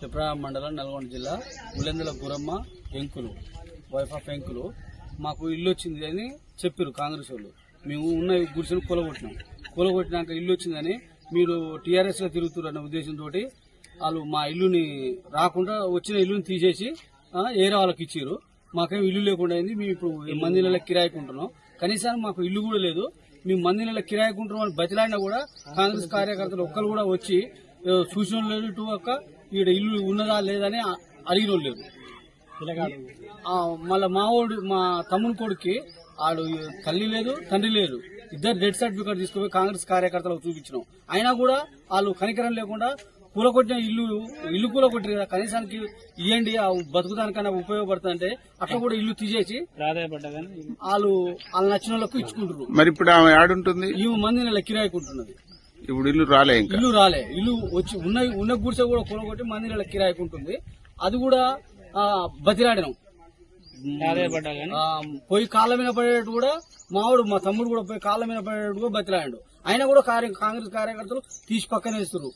పిప్రాయం మండలం నల్గొండ జిల్లా Ulendula Guramma Venkulu wife of Venkulu మాకు ఇల్లు వచ్చింది అని చెప్పారు కాంగ్రెస్ వాళ్ళు. మేము ఉన్న గుడిసెను కూలగొట్టినాం. కూలగొట్టినాక ఇల్లు వచ్చిందని మీరు టీఆర్ఎస్లో తిరుగుతున్నారు ఉద్దేశంతో వాళ్ళు మా ఇల్లుని రాకుండా వచ్చిన ఇల్లుని తీసేసి ఏరే వాళ్ళకి ఇచ్చారు మాకేం ఇల్లు లేకుండా అయింది. మేము ఇప్పుడు మంది నెలల కిరాయికుంటున్నాం కనీసం మాకు ఇల్లు కూడా లేదు. మేము మంది నెలల కిరాయికుంటున్నాం అని బతిలాడినా కూడా కాంగ్రెస్ కార్యకర్తలు ఒక్కరు కూడా వచ్చి చూసిన లేదు ఇటు ఒక్క ఈడ ఇల్లు ఉన్నదా లేదని అడిగిన వాళ్ళు లేరు. మళ్ళా మా వాడు మా తమ్ముని కొడుక్కి ఆడు తల్లి లేదు తండ్రి లేదు ఇద్దరు డెత్ సర్టిఫికేట్ తీసుకుపోయి కాంగ్రెస్ కార్యకర్తలకు చూపించినాం. అయినా కూడా వాళ్ళు కనికరం లేకుండా కూలగొట్టిన ఇల్లు ఇల్లు కూలగొట్టారు కదా కనీసానికి ఇవ్వండి ఆ బతుకుదానికన్నా ఉపయోగపడుతుందంటే అట్లా కూడా ఇల్లు తీసేసి వాళ్ళు వాళ్ళు నచ్చిన వాళ్ళకు ఇచ్చుకుంటారు మరి ఇప్పుడు ఆమె ఆడుంటుంది ఈ మంది నెల కిరాయికుంటున్నది ఇప్పుడు ఇల్లు రాలే ఇంకా. ఇల్లు రాలే. ఇల్లు వచ్చి ఉన్న ఉన్న గుడిసె కూడా కూలగొట్టి మంది నెల కిరాయికుంటుంది. అది కూడా ఆ, బతిలాడినాం. పోయి కాళ్ళ మీద పడేటట్టు కూడా మావాడు మా తమ్ముడు కూడా పోయి కాళ్ళ మీద పడేటట్టు కూడా బతిలాడాడు. అయినా కూడా కార్య కాంగ్రెస్ కార్యకర్తలు తీసి పక్కన వేస్తున్నారు